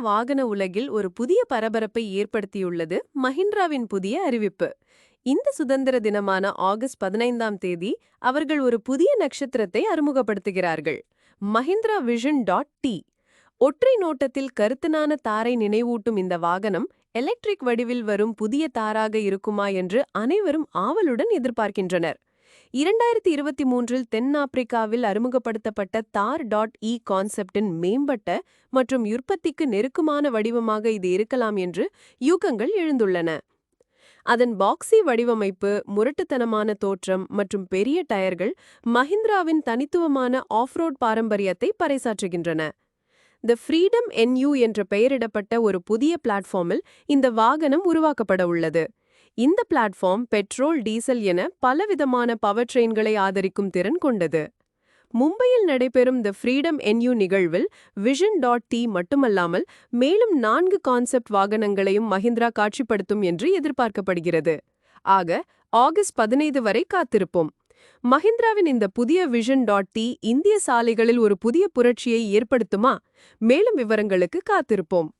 வாகன உலகில் ஒரு புதிய பரபரப்பை ஏற்படுத்தியுள்ளது மஹிந்திராவின் புதிய அறிவிப்பு. இந்த சுதந்திர தினமான ஆகஸ்ட் பதினைந்தாம் தேதி அவர்கள் ஒரு புதிய நட்சத்திரத்தை அறிமுகப்படுத்துகிறார்கள். மஹிந்திரா விஷன் டாட் டி ஒற்றை நோட்டத்தில் கருத்தனான தாரை நினைவூட்டும் இந்த வாகனம் எலக்ட்ரிக் வடிவில் வரும் புதிய தாராக இருக்குமா என்று அனைவரும் ஆவலுடன் எதிர்பார்க்கின்றனர். இரண்டாயிரத்தி இருபத்தி மூன்றில் தென்னாப்பிரிக்காவில் அறிமுகப்படுத்தப்பட்ட தார் டாட் இ கான்செப்டின் மேம்பட்ட மற்றும் உற்பத்திக்கு நெருக்கமான வடிவமாக இது இருக்கலாம் என்று யூகங்கள் எழுந்துள்ளன. அதன் பாக்ஸி வடிவமைப்பு முரட்டுத்தனமான தோற்றம் மற்றும் பெரிய டயர்கள் மஹிந்திராவின் தனித்துவமான ஆஃப்ரோட் பாரம்பரியத்தை பறைசாற்றுகின்றன. த ஃப்ரீடம் என்யூ என்ற பெயரிடப்பட்ட ஒரு புதிய பிளாட்ஃபார்மில் இந்த வாகனம் உருவாக்கப்பட உள்ளது. இந்த பிளாட்ஃபார்ம் பெட்ரோல் டீசல் என பலவிதமான பவர் ட்ரெயின்களை ஆதரிக்கும் திறன் கொண்டது. மும்பையில் நடைபெறும் த ஃப்ரீடம் என்யூ நிகழ்வில் விஷன் டாட் டி மட்டுமல்லாமல் மேலும் நான்கு கான்செப்ட் வாகனங்களையும் மஹிந்திரா காட்சிப்படுத்தும் என்று எதிர்பார்க்கப்படுகிறது. ஆக ஆகஸ்ட் பதினைந்து வரை காத்திருப்போம். மஹிந்திராவின் இந்த புதிய விஷன் டாட் டி இந்திய சாலைகளில் ஒரு புதிய புரட்சியை ஏற்படுத்துமா? மேலும் விவரங்களுக்கு காத்திருப்போம்.